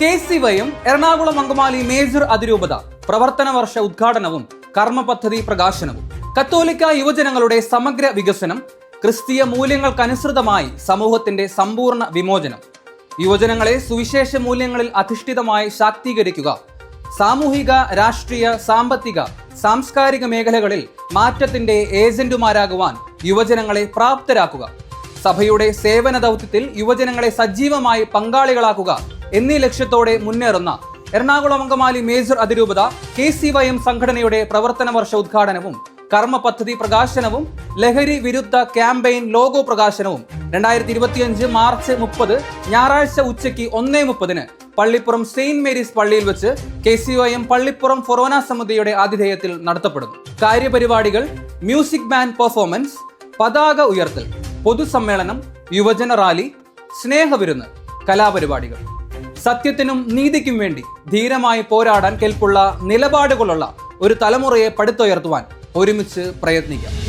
K C വൈയും Ernakulam Angamaly major അതിരൂപത പ്രവർത്തന വർഷ ഉദ്ഘാടനവും കർമ്മ പദ്ധതി പ്രകാശനവും. കത്തോലിക്ക യുവജനങ്ങളുടെ സമഗ്ര വികസനം ക്രിസ്തീയ മൂല്യങ്ങൾക്കനുസൃതമായി സമൂഹത്തിന്റെ സമ്പൂർണ വിമോചനം. യുവജനങ്ങളെ സുവിശേഷ മൂല്യങ്ങളിൽ അധിഷ്ഠിതമായി ശാക്തീകരിക്കുക. സാമൂഹിക രാഷ്ട്രീയ സാമ്പത്തിക സാംസ്കാരിക മേഖലകളിൽ മാറ്റത്തിന്റെ ഏജന്റുമാരാകുവാൻ യുവജനങ്ങളെ പ്രാപ്തരാക്കുക. സഭയുടെ സേവന ദൗത്യത്തിൽ യുവജനങ്ങളെ സജീവമായി പങ്കാളികളാക്കുക. എന്നീ ലക്ഷ്യത്തോടെ മുന്നേറുന്ന എറണാകുളം അങ്കമാലി മേജർ അതിരൂപത കെ സി വൈ എം സംഘടനയുടെ പ്രവർത്തന വർഷ ഉദ്ഘാടനവും കർമ്മ പദ്ധതി പ്രകാശനവും ലഹരി വിരുദ്ധ ക്യാമ്പയിൻ ലോഗോ പ്രകാശനവും രണ്ടായിരത്തി ഇരുപത്തിയഞ്ച് മാർച്ച് മുപ്പത് ഞായറാഴ്ച ഉച്ചയ്ക്ക് ഒന്നേ മുപ്പതിന് പള്ളിപ്പുറം സെയിന്റ് മേരീസ് പള്ളിയിൽ വെച്ച് K C Y M Pallippuram ഫൊറോന സമിതിയുടെ ആതിഥേയത്തിൽ നടത്തപ്പെടുന്നു. കാര്യപരിപാടികൾ മ്യൂസിക് ബാൻഡ് പെർഫോമൻസ് പതാക ഉയർത്തൽ പൊതുസമ്മേളനം യുവജന റാലി സ്നേഹവിരുന്ന് കലാപരിപാടികൾ. സത്യത്തിനും നീതിക്കും വേണ്ടി ധീരമായി പോരാടാൻ കെൽപ്പുള്ള നിലപാടുകളുള്ള ഒരു തലമുറയെ പടുത്തുയർത്തുവാൻ ഒരുമിച്ച് പ്രയത്നിക്കാം.